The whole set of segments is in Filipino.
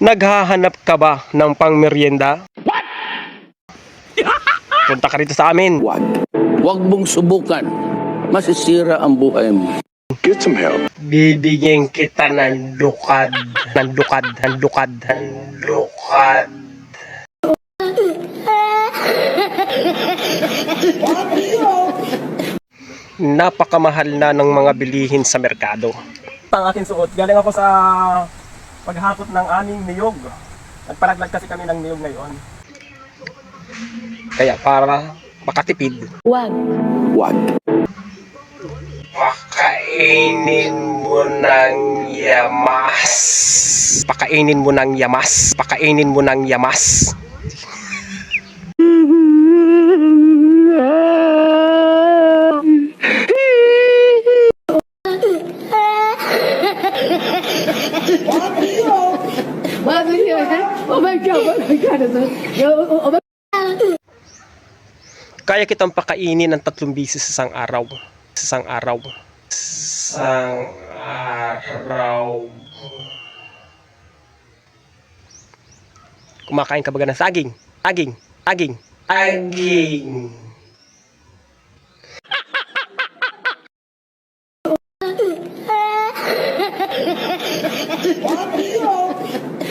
Naghahanap ka ba ng pangmeryenda? What? Punta ka rito sa amin. Huwag. Huwag mong subukan. Masisira ang buhay mo. Get some help. Bibigyan kita ng dukad. Ng dukad, ng dukad, ng dukad. Napakamahal na ng mga bilihin sa merkado. Ang aking suot, galing ako sa paghakot ng aming niyog. Nagparaglag kasi kami ng niyog ngayon. Kaya para makatipid, Wag. Huwag. Pakainin mo ng yamas. Pakainin mo ng yamas. Pakainin mo ng yamas. Wag yun. Oh my God, oh my God. Oh, oh, oh, Kaya kitang pakainin ng tatlong bisis sa isang araw. Sa isang araw. Isang araw. Kumakain ka ba ng saging? Aging. Aging. Aging.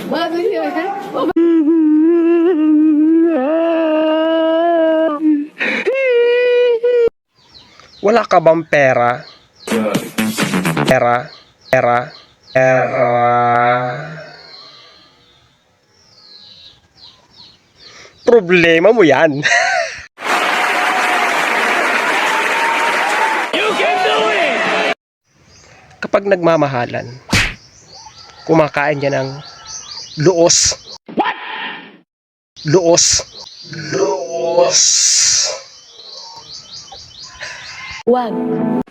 wag yun. Oh, Wala ka bang pera? Pera? Pera? Pera? Problema mo yan. Kapag nagmamahalan, kumakain yan ng luos. Luos. Luos. Wag.